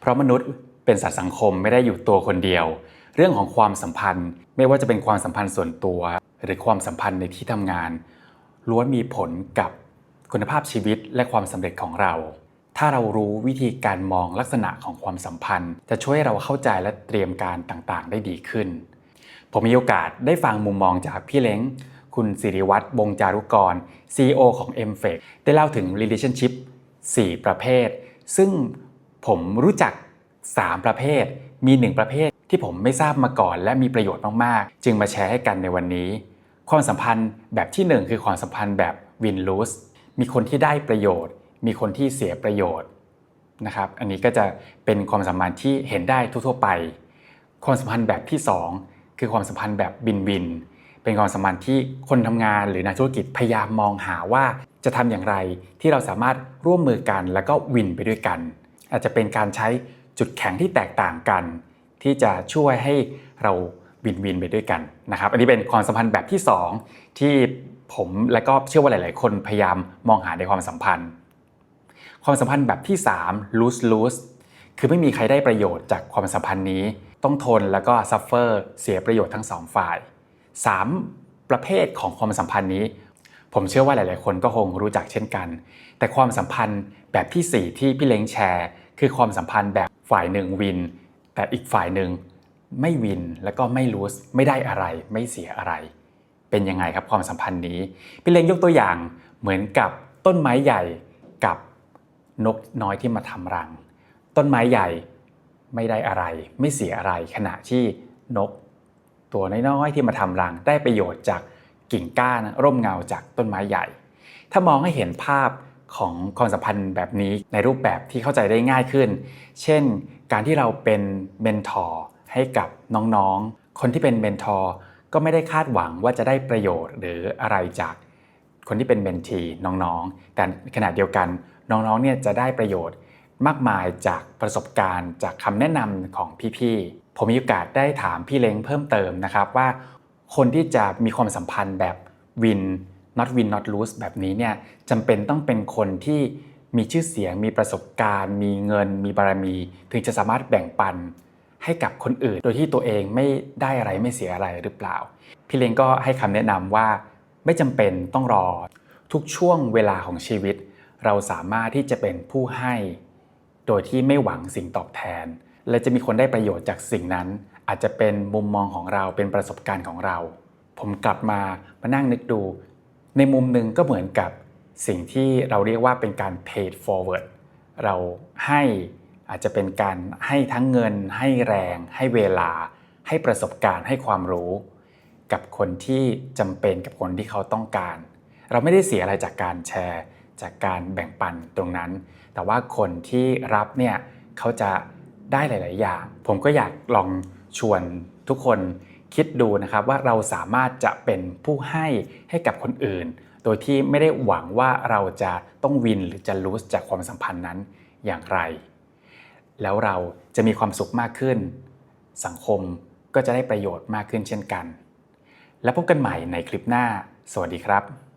เพราะมนุษย์เป็นสัตว์สังคมไม่ได้อยู่ตัวคนเดียว เรื่องของความสัมพันธ์ ไม่ว่าจะเป็นความสัมพันธ์ส่วนตัว หรือความสัมพันธ์ในที่ทำงานล้วนมีผลกับคุณภาพชีวิตและความสำเร็จของเรา ถ้าเรารู้วิธีการมองลักษณะของความสัมพันธ์ จะช่วยให้เราเข้าใจและเตรียมการต่างๆ ได้ดีขึ้น ผมมีโอกาสได้ฟังมุมมองจากพี่เล้ง คุณสิริวัตรวงจารุกร CEO ของ m f e c ได้เล่าถึง relationship 4 ประเภท ซึ่ง ผมรู้จัก 3 ประเภท มี 1 ประเภทที่ผมไม่ทราบมาก่อน และมีประโยชน์มากๆ จึงมาแชร์ให้กันในวันนี้ ความสัมพันธ์แบบที่ 1 คือความสัมพันธ์แบบ win lose มีคนที่ได้ประโยชน์ มีคนที่เสียประโยชน์นะครับ อันนี้ก็จะเป็นความสัมพันธ์ที่เห็นได้ทั่วๆไป ความสัมพันธ์แบบที่ 2 คือความสัมพันธ์แบบวินวิน เป็นความสัมพันธ์ที่คนทำงานหรือนักธุรกิจพยายามมองหาว่าจะทำอย่างไรที่เราสามารถร่วมมือกันแล้วก็วินไปด้วยกัน อาจจะเป็นการใช้จุดแข็งที่แตกต่างกัน ที่จะช่วยให้เราวินวินไปด้วยกันนะครับ อันนี้เป็นความสัมพันธ์แบบที่ 2 ที่ผมและก็เชื่อว่าหลาย ๆ คนพยายามมองหาในความสัมพันธ์ ความสัมพันธ์แบบที่ 3 lose lose คือไม่มีใครได้ประโยชน์จากความสัมพันธ์นี้ ต้องทนแล้วก็ suffer เสียประโยชน์ทั้งสองฝ่าย 3. ประเภทของความสัมพันธ์นี้ ผมเชื่อว่าหลาย ๆ คนก็คงรู้จักเช่นกัน แต่ความสัมพันธ์แบบที่ 4 ที่พี่เล้งแชร์ คือความสัมพันธ์แบบฝ่ายหนึ่งวิน แต่อีกฝ่ายหนึ่งไม่วินแล้วก็ไม่รู้ไม่ได้อะไร ไม่เสียอะไร เป็นยังไงครับความสัมพันธ์นี้ พี่เล้งยกตัวอย่างเหมือนกับต้นไม้ใหญ่กับนกน้อยที่มาทำรัง ต้นไม้ใหญ่ไม่ได้อะไร ไม่เสียอะไร ขณะที่นก ตัวน้อยๆที่มาทำรัง ได้ประโยชน์จากกิ่งก้านร่มเงาจากต้นไม้ใหญ่ ถ้ามองให้เห็นภาพ ของความสัมพันธ์แบบนี้ในรูปแบบที่เข้าใจได้ง่ายขึ้น เช่น การที่เราเป็นเมนทอร์ให้กับน้องๆ คนที่เป็นเมนทอร์ก็ไม่ได้คาดหวังว่าจะได้ประโยชน์หรืออะไรจากคนที่เป็นเมนทีน้องๆ แต่ขณะเดียวกันน้องๆ เนี่ยจะได้ประโยชน์มากมายจากประสบการณ์จากคำแนะนำของพี่ๆ ผมมีโอกาสได้ถามพี่เล้งเพิ่มเติมนะครับว่า คนที่จะมีความสัมพันธ์แบบ win not win not lose แบบนี้เนี่ยจำเป็นต้องเป็นคนที่มีชื่อเสียง มีประสบการณ์ มีเงิน มีบารมี ถึงจะสามารถแบ่งปันให้กับคนอื่น โดยที่ตัวเองไม่ได้อะไรไม่เสียอะไรหรือเปล่า พี่เลงก็ให้คำแนะนำว่าไม่จำเป็นต้องรอ ทุกช่วงเวลาของชีวิต เราสามารถที่จะเป็นผู้ให้ โดยที่ไม่หวังสิ่งตอบแทน และจะมีคนได้ประโยชน์จากสิ่งนั้น อาจจะเป็นมุมมองของเราเป็นประสบการณ์ของเรา ผมกลับมามานั่งนึกดู ในมุมหนึ่งก็เหมือนกับสิ่งที่เราเรียกว่าเป็นการ paid forward เราให้อาจจะเป็นการให้ทั้งเงิน ให้แรง ให้เวลา ให้ประสบการณ์ให้ความรู้ กับคนที่จำเป็นกับคนที่เขาต้องการ เราไม่ได้เสียอะไรจากการแชร์ จากการแบ่งปันตรงนั้น แต่ว่าคนที่รับเนี่ยเขาจะได้หลาย ๆ อย่าง ผมก็อยากลองชวนทุกคน คิดดูนะครับว่าเราสามารถจะเป็นผู้ให้ให้กับคนอื่น โดยที่ไม่ได้หวังว่าเราจะต้องวินหรือจะรู้จากความสัมพันธ์นั้นอย่างไร แล้วเราจะมีความสุขมากขึ้น สังคมก็จะได้ประโยชน์มากขึ้นเช่นกัน แล้วพบกันใหม่ในคลิปหน้า สวัสดีครับ